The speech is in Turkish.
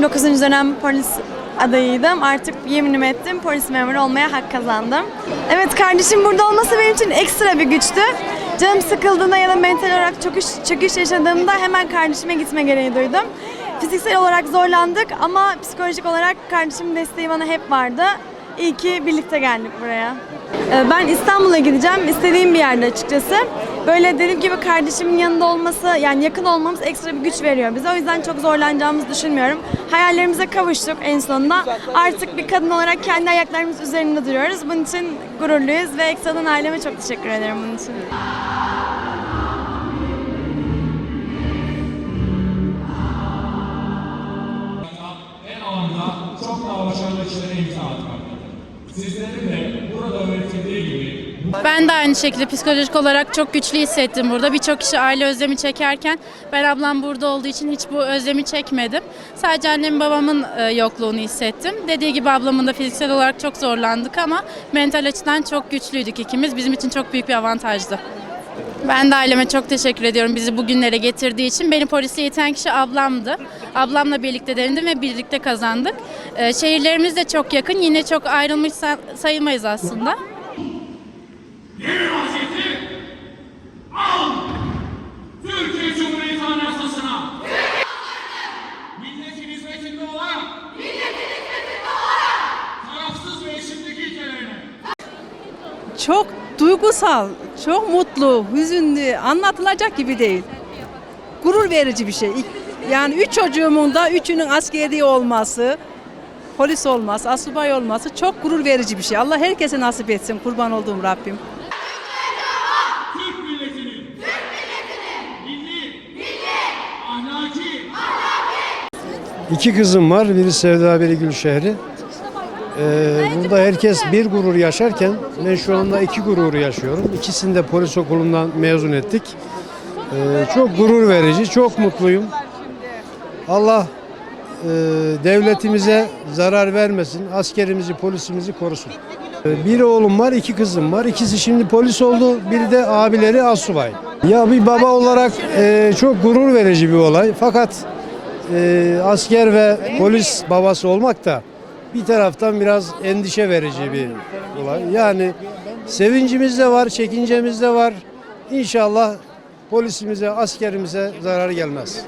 9. dönem polis adayıydım. Artık yeminimi ettim. Polis memuru olmaya hak kazandım. Evet kardeşim burada olması benim için ekstra bir güçtü. Canım sıkıldığında ya da mental olarak çöküş, çöküş yaşadığımda hemen kardeşime gitme gereği duydum. Fiziksel olarak zorlandık ama psikolojik olarak kardeşimin desteği bana hep vardı. İyi ki birlikte geldik buraya. Ee, Ben İstanbul'a gideceğim. İstediğim bir yerde açıkçası. Böyle dediğim gibi kardeşimin yanında olması, yani yakın olmamız ekstra bir güç veriyor bize. O yüzden çok zorlanacağımızı düşünmüyorum. Hayallerimize kavuştuk en sonunda. Artık bir kadın olarak kendi ayaklarımız üzerinde duruyoruz. Bunun için gururluyuz ve ekstradan aileme çok teşekkür ederim bunun için. çok daha başarılı işlere imza atmak. Ben de aynı şekilde psikolojik olarak çok güçlü hissettim burada. Birçok kişi aile özlemi çekerken ben ablam burada olduğu için hiç bu özlemi çekmedim. Sadece annem babamın e, yokluğunu hissettim. Dediği gibi ablamın da fiziksel olarak çok zorlandık ama mental açıdan çok güçlüydük ikimiz. Bizim için çok büyük bir avantajdı. Ben de aileme çok teşekkür ediyorum bizi bugünlere getirdiği için. Beni polise iten kişi ablamdı. Ablamla birlikte denedim ve birlikte kazandık. Ee, şehirlerimiz de çok yakın. Yine çok ayrılmış sa- sayılmayız aslında. Çok duygusal, çok mutlu, hüzünlü, anlatılacak gibi değil. Gurur verici bir şey. Yani üç çocuğumun da üçünün askeri olması, polis olması, asubay olması çok gurur verici bir şey. Allah herkese nasip etsin kurban olduğum Rabbim. İki kızım var. Biri Sevda, biri Gülşehri. Ee, burada herkes bir gurur yaşarken ben şu anda iki gururu yaşıyorum. İkisini de polis okulundan mezun ettik. Ee, çok gurur verici, çok mutluyum. Allah e, devletimize zarar vermesin, askerimizi, polisimizi korusun. Ee, Bir oğlum var, iki kızım var. İkisi şimdi polis oldu, biri de abileri asubay. Ya bir baba olarak e, çok gurur verici bir olay. Fakat e, asker ve polis babası olmak da bir taraftan biraz endişe verici bir olay. Yani sevincimiz de var, çekincemiz de var. İnşallah polisimize, askerimize zarar gelmez.